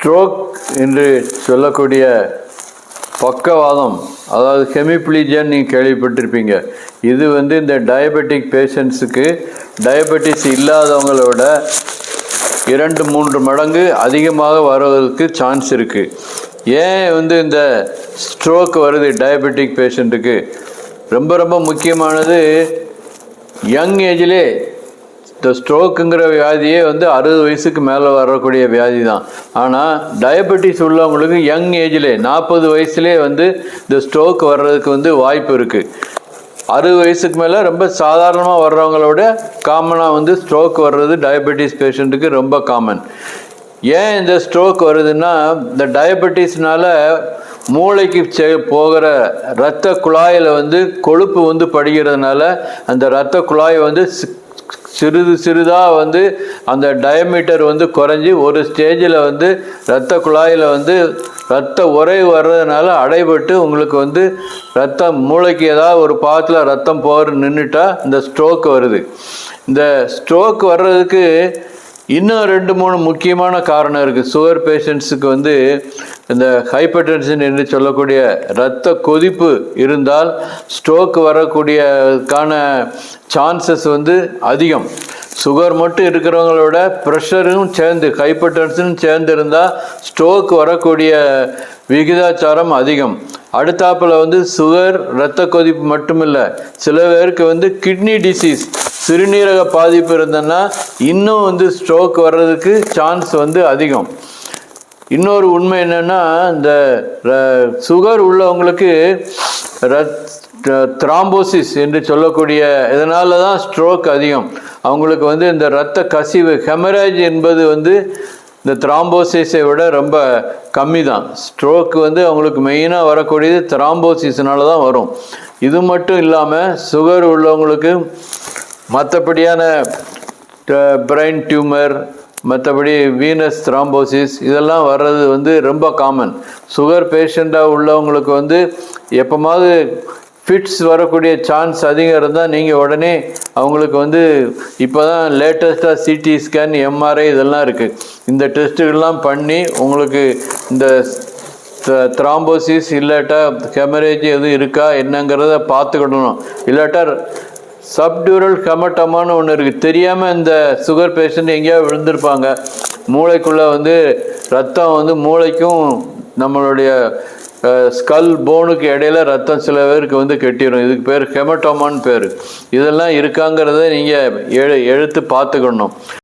Stroke என்று சொல்லக்கூடிய பக்கவாதம் அதாவது ஹெமிப்ளீஜியான்னு நீங்கள் கேள்விப்பட்டிருப்பீங்க. இது வந்து இந்த டயபெட்டிக் பேஷண்ட்ஸுக்கு டயபெட்டிஸ் இல்லாதவங்களோட இரண்டு மூன்று மடங்கு அதிகமாக வருவதற்கு சான்ஸ் இருக்குது ஏன் வந்து இந்த ஸ்ட்ரோக் வருது டயபெட்டிக் பேஷண்ட்டுக்கு ரொம்ப ரொம்ப முக்கியமானது யங் ஏஜ்லே இந்த ஸ்ட்ரோக்குங்கிற வியாதியே வந்து அறுபது வயசுக்கு மேலே வரக்கூடிய வியாதி தான் ஆனால் டயபெட்டிஸ் உள்ளவங்களுக்கு யங் ஏஜ்லே நாற்பது வயசுலேயே வந்து இந்த ஸ்ட்ரோக் வர்றதுக்கு வந்து வாய்ப்பு இருக்குது அறுபது வயசுக்கு மேலே ரொம்ப சாதாரணமாக வர்றவங்களோட காமனாக வந்து ஸ்ட்ரோக் வர்றது டயபெட்டிஸ் பேஷண்ட்டுக்கு ரொம்ப காமன் ஏன் இந்த ஸ்ட்ரோக் வருதுன்னா இந்த டயபெட்டிஸ்னால மூளைக்கு செ போகிற இரத்த குழாயில் வந்து கொழுப்பு வந்து படுகிறதுனால அந்த இரத்த குழாய் வந்து சிறிது சிறிதாக வந்து அந்த டயமீட்டர் வந்து குறைஞ்சி ஒரு ஸ்டேஜில் வந்து இரத்த குழாயில் வந்து ரத்த உறை வர்றதுனால அடைபட்டு உங்களுக்கு வந்து ரத்தம் மூளைக்கு ஏதாவது ஒரு பாகத்தில் ரத்தம் போகிற நின்றுட்டா இந்த ஸ்ட்ரோக் வருது. இந்த ஸ்ட்ரோக் வர்றதுக்கு இன்னும் ரெண்டு மூணு முக்கியமான காரணம் இருக்குது சுகர் பேஷண்ட்ஸுக்கு வந்து இந்த ஹைப்பர் டென்ஷன் என்று சொல்லக்கூடிய இரத்த கொதிப்பு இருந்தால் ஸ்ட்ரோக் வரக்கூடியக்கான சான்சஸ் வந்து அதிகம். சுகர் மட்டும் இருக்கிறவங்களோட ப்ரெஷரும் சேர்ந்து ஹைப்பர் டென்ஷனும் சேர்ந்து இருந்தால் ஸ்ட்ரோக் வரக்கூடிய விகிதாச்சாரம் அதிகம். அடுத்தாப்பில் வந்து சுகர் இரத்த கொதிப்பு மட்டுமில்லை. சில பேருக்கு வந்து கிட்னி டிசீஸ் சிறுநீரக பாதிப்பு இருந்ததுன்னா இன்னும் வந்து ஸ்ட்ரோக் வர்றதுக்கு சான்ஸ் வந்து அதிகம். இன்னொரு உண்மை என்னென்னா இந்த சுகர் உள்ளவங்களுக்கு த்ராம்போசிஸ் என்று சொல்லக்கூடிய இதனால தான் ஸ்ட்ரோக் அதிகம். அவங்களுக்கு வந்து இந்த இரத்த கசிவு ஹெமரேஜ் என்பது வந்து இந்த த்ராம்போசிஸை விட ரொம்ப கம்மி தான் ஸ்ட்ரோக் வந்து அவங்களுக்கு மெயினாக வரக்கூடியது த்ராம்போசிஸ்னால தான் வரும். இது மட்டும் இல்லாமல் சுகர் உள்ளவங்களுக்கு மற்றபடியான பிரெயின் டியூமர் மற்றபடி வீனஸ் த்ராம்போசிஸ் இதெல்லாம் வர்றது வந்து ரொம்ப காமன் சுகர் பேஷண்ட்டாக உள்ளவங்களுக்கு வந்து எப்போமாவது ஃபிட்ஸ் வரக்கூடிய சான்ஸ் அதிகம் இருந்தால் நீங்கள் உடனே அவங்களுக்கு வந்து இப்போ தான் லேட்டஸ்ட்டாக சிடி ஸ்கேன் எம்ஆர்ஐ இதெல்லாம் இருக்குது இந்த டெஸ்ட்டுகள்லாம் பண்ணி உங்களுக்கு இந்த த்ராம்போசிஸ் இல்லாட்டா ஹெமரேஜ் எதுவும் இருக்கா என்னங்கிறத பார்த்துக்கிடணும் இல்லாட்டா சப்டியூரல் ஹெமட்டமான்னு ஒன்று இருக்குது தெரியாமல் இந்த சுகர் பேஷண்ட் எங்கேயாவது விழுந்திருப்பாங்க. மூளைக்குள்ளே வந்து ரத்தம் வந்து மூளைக்கும் நம்மளுடைய ஸ்கல் போனுக்கு இடையில ரத்தம் சில பேருக்கு வந்து கெட்டிடும் இதுக்கு பேர் ஹெமட்டோமான்னு பேர். இதெல்லாம் இருக்காங்கிறத நீங்கள் எழு எழுத்து பார்த்துக்கணும்.